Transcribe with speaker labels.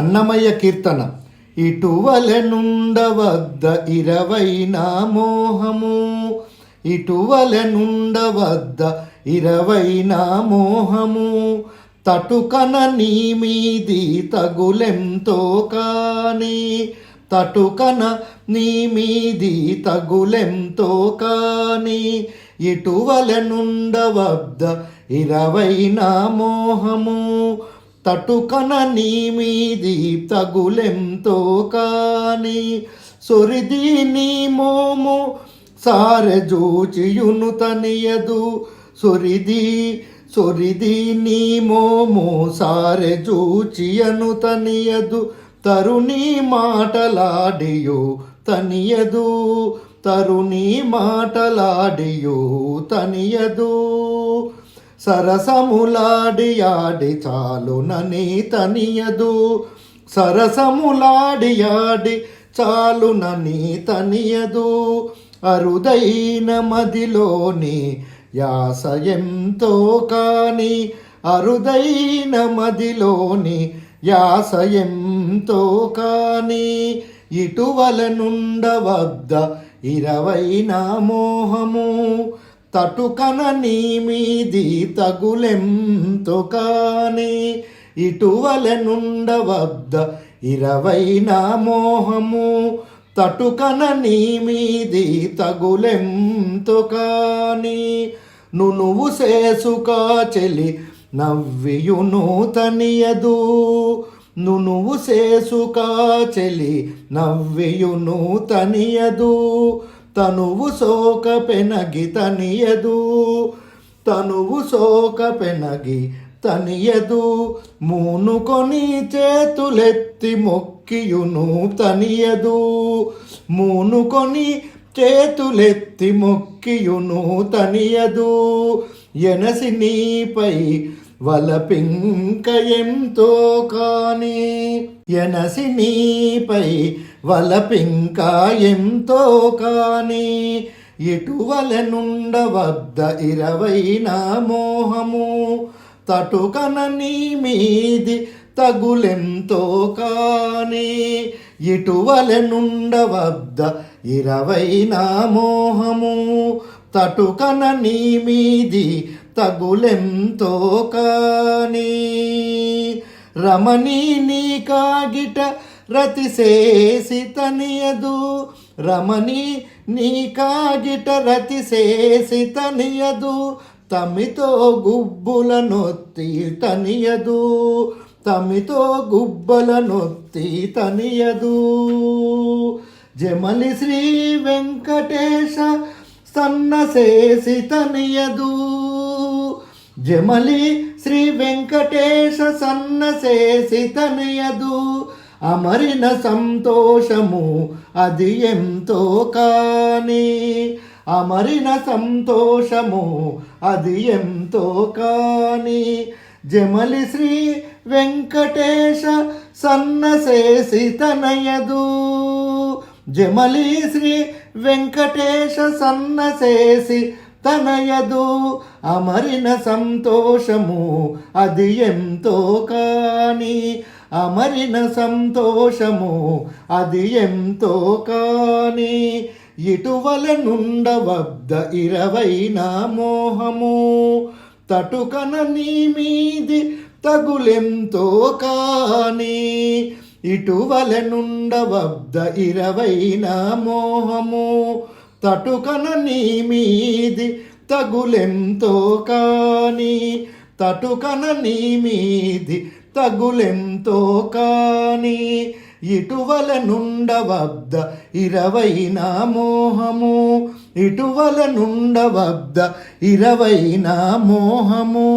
Speaker 1: అన్నమయ్య కీర్తన. ఇటువలనుండవద్ద నుండవద్ద ఇరవైన మోహము. ఇటువలనుండవద్ద ఇరవై ఇరవైన మోహము. తటుకన నీ మీది తగులెంతో కానీ. తటుకన నీ మీది తగులెంతో కానీ. ఇటువల నుండవద్ద ఇరవైన మోహము. తటుకన నీ మీది తగులెంతో కాని సొరిది నీ మోము సారెజూచియును తనియదు. సొరిది సొరిది నీ మోము సారెజూచియను తనియదు. తరుణి మాటలాడియో తనియదు. తరుణి మాటలాడియో తనియదు. సరసములాడి ఆడి చాలునని తనియదు. సరసములాడి ఆడి చాలునని తనియదు. అరుదైన మదిలోని యాస ఎంతో కాని అరుదైన మదిలోని యాస ఎంతో కాని ఇటువల నుండవద్ద ఇరవైన మోహము. తటుకన నీమీది తగులెంతో కాని ఇటువల నుండవద్ద ఇరవైన మోహము. తటుకన నీమీది తగులెంతో కానీ నునువు సేసుకా చెలి నవ్వియును తనియదు నునువు సేసుకా చెలి నవ్వియును తనియదు తనువు సోక పెనగి తనియదు. తనువు సోక పెనగి తనియదు. మూనుకొని చేతులెత్తి మొక్కియును తనియదు. మూనుకొని చేతులెత్తి మొక్కియును తనియదు. ఎనసి నీపై వలపింక ఎంతో కాని ఎనసి నీపై వలపింక ఎంతో కాని ఇటువల నుండవద్ద ఇరవైన మోహము తటుకన నీ మీది తగులెంతో కాని ఇటువల నుండవద్ద ఇరవైన మోహము తటుకన నీ మీది తగులెంతో కాని. రమణి నీ కాగిట రతిశేసి తనియదు రమణి నీ కాగిట రతిశేసి తనియదు తమితో గుబ్బుల నొత్తి తనియదు. తమితో గుబ్బల నొత్తి తనియదు. జమలి శ్రీ వెంకటేశ సన్నసేసి తనియదు జమలి శ్రీ వెంకటేశ సన్నసేసి తనయదు అమరిన సంతోషము అది ఎంతో కాని అమరిన సంతోషము అది ఎంతో కాని జమలి శ్రీ వెంకటేశ సన్నసేసి తనయదు జమలి శ్రీ వెంకటేశ సన్నసేసి తనయదు అమరిన సంతోషము అది ఎంతో కాని అమరిన సంతోషము అది ఎంతో కాని ఇటువల నుండవద్ద ఇరవైన మోహము తటుకన నీ మీది తగులెంతో కానీ ఇటువలనుండవబ్ద ఇరవైన మోహము తటుకన నీ మీది తగులెంతో కాని తటుకన నీ మీది తగులెంతో కాని ఇటువల నుండవబ్ద ఇరవైన మోహము ఇటువల నుండవబ్ద ఇరవైన మోహము.